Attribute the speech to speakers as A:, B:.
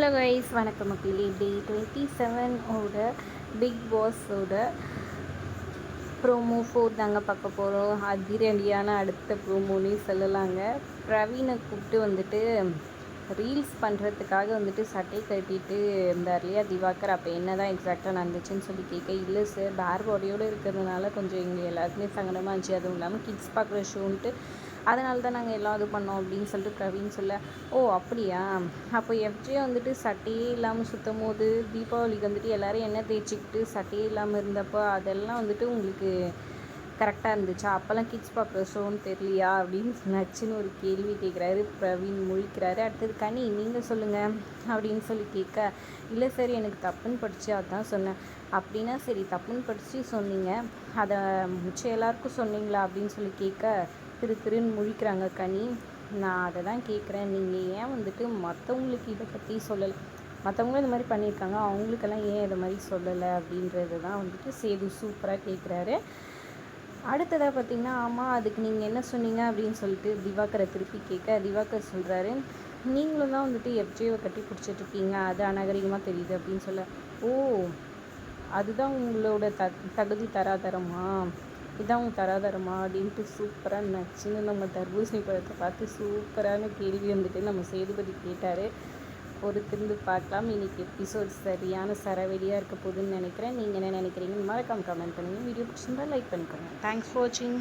A: Hello guys வணக்கம் மக்களே. Day twenty செவனோட பிக் பாஸோட ப்ரோமோ ஃபோர் தாங்க பார்க்க போகிறோம் அதிரடியான அடுத்த ப்ரோமோனே சொல்லலாங்க. பிரவீனை கூப்பிட்டு வந்துட்டு ரீல்ஸ் பண்ணுறதுக்காக வந்துட்டு சட்டை கட்டிட்டு இருந்தார் இல்லையா திவாகர். அப்போ என்ன தான் எக்ஸாக்டாக நடந்துச்சுன்னு சொல்லி கேட்க இல்லை சார் பேர் பாடியோடு இருக்கிறதுனால கொஞ்சம் எங்கள் எல்லாருக்குமே சங்கடமாக இருந்துச்சு. அதுவும் இல்லாமல் கிட்ஸ் பார்க்குற ஷோன்ட்டு அதனால தான் நாங்கள் எல்லாம் இது பண்ணோம் அப்படின்னு சொல்லிட்டு பிரவீன் சொல்ல ஓ அப்படியா? அப்போ எஃப்ஜே வந்துட்டு சட்டையே இல்லாமல் சுற்றும் போது தீபாவளிக்கு வந்துட்டு எல்லோரும் எண்ணெய் தேய்ச்சிக்கிட்டு சட்டையே இல்லாமல் இருந்தப்போ அதெல்லாம் வந்துட்டு உங்களுக்கு கரெக்டாக இருந்துச்சா? அப்போல்லாம் கிட்ஸ் பார்க்குற ஷோன்னு தெரியலையா? அப்படின்னு நச்சுன்னு ஒரு கேள்வி கேட்குறாரு பிரவீன் முழிக்கிறாரு. அடுத்தது கனி நீங்கள் சொல்லுங்கள் அப்படின்னு சொல்லி கேட்க இல்லை சார் எனக்கு தப்புன்னு படித்து அதான் சொன்னேன். அப்படின்னா சரி தப்புன்னு படித்து சொன்னீங்க. அதை மிச்சம் எல்லாருக்கும் சொன்னீங்களா? அப்படின்னு சொல்லி கேட்க திரு திருன்னு முழிக்கிறாங்க கனி. நான் அதை தான் கேட்குறேன் நீங்கள் ஏன் வந்துட்டு மற்றவங்களுக்கு இதை பற்றி சொல்லலை? மற்றவங்களும் இந்த மாதிரி பண்ணியிருக்காங்க. அவங்களுக்கெல்லாம் ஏன் இதை மாதிரி சொல்லலை அப்படின்றது தான் வந்துட்டு சேது சூப்பராக கேட்குறாரு அடுத்ததாக பார்த்தீங்கன்னா ஆமாம் அதுக்கு நீங்கள் என்ன சொன்னீங்க அப்படின்னு சொல்லிட்டு திவாகரை திருப்பி கேட்க திவாகர் சொல்கிறாரு நீங்களும் தான் வந்துட்டு எஃப்ஜேவை கட்டி பிடிச்சிட்ருக்கீங்க அது அநாகரிகமாக தெரியுது அப்படின்னு சொல்ல ஓ அதுதான் உங்களோட த தகுதி தராதரமா? இதான் உங்கள் தராதரமா அப்படின்ட்டு சூப்பராக நச்சுன்னு நம்ம தர்பூசணி பழத்தை பார்த்து சூப்பரான கேள்வி வந்துட்டு நம்ம சேதுபதி கேட்டார். பொறுத்திருந்து பார்க்கலாம். இன்றைக்கி எபிசோட் சரியான சரவெடியாக இருக்க போகுதுன்னு நினைக்கிறேன். நீங்கள் என்ன நினைக்கிறீங்கன்னு மறக்காம கமெண்ட் பண்ணுங்கள் வீடியோ பிடிச்சிருந்தா லைக் பண்ணிக்கோங்க தேங்க்ஸ் ஃபார் வாட்சிங்